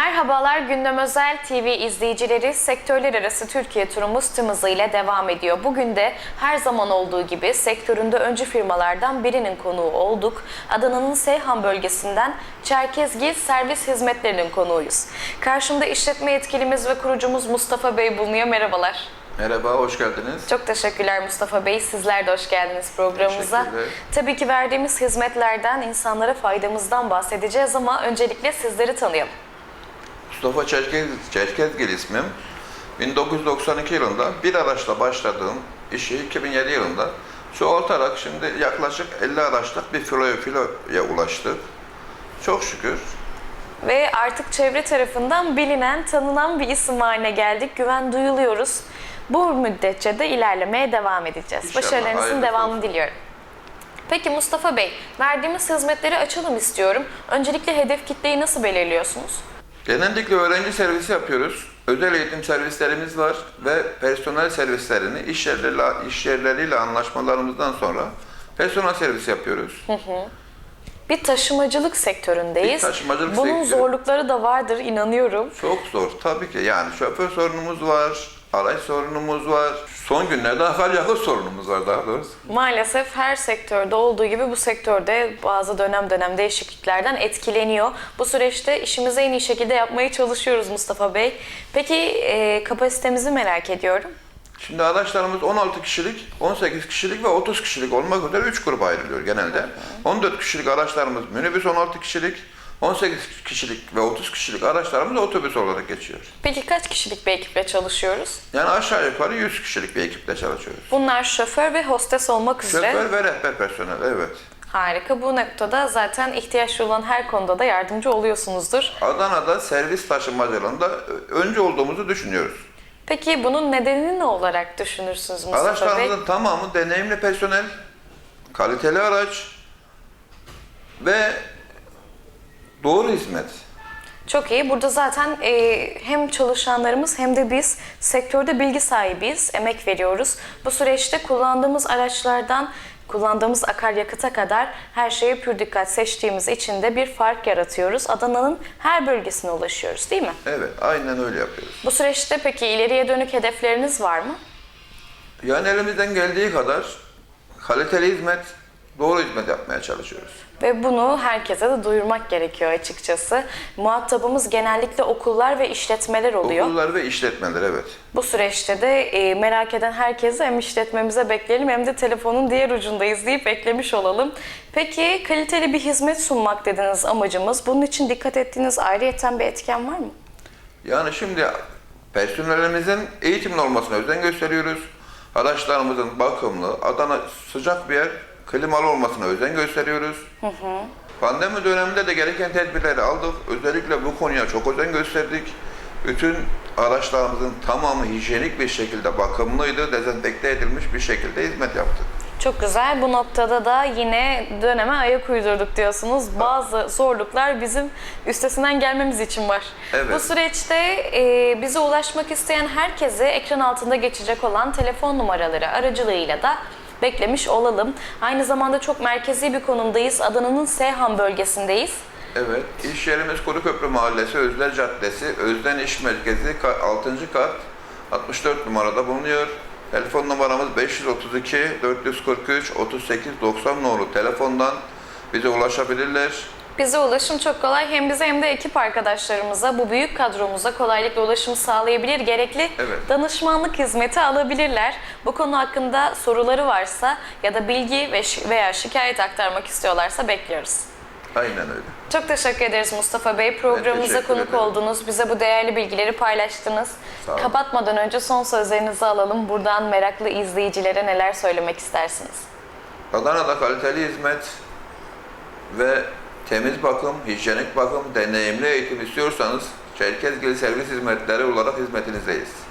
Merhabalar Gündem Özel TV izleyicileri sektörler arası Türkiye turumuz tüm hızıyla devam ediyor. Bugün de her zaman olduğu gibi sektöründe öncü firmalardan birinin konuğu olduk. Adana'nın Seyhan bölgesinden Çerkezgil Servis Hizmetleri'nin konuğuyuz. Karşımda işletme yetkilimiz ve kurucumuz Mustafa Bey bulunuyor. Merhabalar. Merhaba, hoş geldiniz. Çok teşekkürler Mustafa Bey. Sizler de hoş geldiniz programımıza. Tabii ki verdiğimiz hizmetlerden, insanlara faydamızdan bahsedeceğiz ama öncelikle sizleri tanıyalım. Mustafa Çerkez, Çerkezgil ismim. 1992 yılında bir araçla başladığım işi 2007 yılında çoğaltarak şimdi yaklaşık 50 araçlık bir filoya, filoya ulaştık. Çok şükür. Ve artık çevre tarafından bilinen, tanınan bir isim haline geldik. Güven duyuluyoruz. Bu müddetçe de ilerlemeye devam edeceğiz. İnşallah, Başarılarınızın devamını olsun. diliyorum. Peki Mustafa Bey, verdiğimiz hizmetleri açalım istiyorum. Öncelikle hedef kitleyi nasıl belirliyorsunuz? Genellikle öğrenci servisi yapıyoruz. Özel eğitim servislerimiz var ve personel servislerini iş yerleriyle, iş yerleriyle anlaşmalarımızdan sonra personel servisi yapıyoruz. Bir taşımacılık sektöründeyiz. Bir taşımacılık Bunun sektörü. zorlukları da vardır inanıyorum. Çok zor tabii ki yani şoför sorunumuz var, araç sorunumuz var. Son günlerde akaryakıt sorunumuz var daha doğrusu. Maalesef her sektörde olduğu gibi bu sektörde bazı dönem dönem değişikliklerden etkileniyor. Bu süreçte işimizi en iyi şekilde yapmaya çalışıyoruz Mustafa Bey. Peki e, kapasitemizi merak ediyorum. Şimdi araçlarımız 16 kişilik, 18 kişilik ve 30 kişilik olmak üzere 3 gruba ayrılıyor genelde. 14 kişilik araçlarımız minibüs 16 kişilik, 18 kişilik ve 30 kişilik araçlarımız otobüs olarak geçiyor. Peki kaç kişilik bir ekiple çalışıyoruz? Yani aşağı yukarı 100 kişilik bir ekiple çalışıyoruz. Bunlar şoför ve hostes olmak üzere. Şoför ve rehber personel, evet. Harika. Bu noktada zaten ihtiyaç olan her konuda da yardımcı oluyorsunuzdur. Adana'da servis taşımacılığında önce olduğumuzu düşünüyoruz. Peki bunun nedenini ne olarak düşünürsünüz Mustafa Bey? Araçlarımızın tamamı deneyimli personel, kaliteli araç ve doğru hizmet. Çok iyi. Burada zaten e, hem çalışanlarımız hem de biz sektörde bilgi sahibiyiz, emek veriyoruz. Bu süreçte kullandığımız araçlardan kullandığımız akaryakıta kadar her şeye pür dikkat seçtiğimiz için de bir fark yaratıyoruz. Adana'nın her bölgesine ulaşıyoruz değil mi? Evet, aynen öyle yapıyoruz. Bu süreçte peki ileriye dönük hedefleriniz var mı? Yani elimizden geldiği kadar kaliteli hizmet, doğru hizmet yapmaya çalışıyoruz. Ve bunu herkese de duyurmak gerekiyor açıkçası. Muhatabımız genellikle okullar ve işletmeler oluyor. Okullar ve işletmeler, evet. Bu süreçte de e, merak eden herkese hem işletmemize bekleyelim hem de telefonun diğer ucundayız deyip beklemiş olalım. Peki kaliteli bir hizmet sunmak dediniz amacımız. Bunun için dikkat ettiğiniz ayrıyeten bir etken var mı? Yani şimdi personelimizin eğitimli olmasına özen gösteriyoruz. Araçlarımızın bakımlı, Adana sıcak bir yer, klimalı olmasına özen gösteriyoruz. Pandemi döneminde de gereken tedbirleri aldık. Özellikle bu konuya çok özen gösterdik. Bütün araçlarımızın tamamı hijyenik bir şekilde bakımlıydı, dezenfekte edilmiş bir şekilde hizmet yaptık. Çok güzel. Bu noktada da yine döneme ayak uydurduk diyorsunuz. Bazı zorluklar bizim üstesinden gelmemiz için var. Evet. Bu süreçte e, bize ulaşmak isteyen herkese ekran altında geçecek olan telefon numaraları aracılığıyla da beklemiş olalım. Aynı zamanda çok merkezi bir konumdayız. Adana'nın Seyhan bölgesindeyiz. Evet, iş yerimiz Kuruköprü Mahallesi, Özler Caddesi, Özden İş Merkezi 6. kat 64 numarada bulunuyor. Telefon numaramız 532 443 38 90 nolu telefondan bize ulaşabilirler. Bize ulaşım çok kolay. Hem bize hem de ekip arkadaşlarımıza, bu büyük kadromuza kolaylıkla ulaşım sağlayabilir. Gerekli Evet. danışmanlık hizmeti alabilirler. Bu konu hakkında soruları varsa ya da bilgi ve veya şikayet aktarmak istiyorlarsa bekliyoruz. Aynen öyle. Çok teşekkür ederiz Mustafa Bey. Programımıza konuk ederim. oldunuz. Bize bu değerli bilgileri paylaştınız. Kapatmadan önce son sözlerinizi alalım. Buradan meraklı izleyicilere neler söylemek istersiniz? Adana'da kaliteli hizmet ve temiz bakım, hijyenik bakım, deneyimli eğitim istiyorsanız Çerkezgil Servis Hizmetleri olarak hizmetinizdeyiz.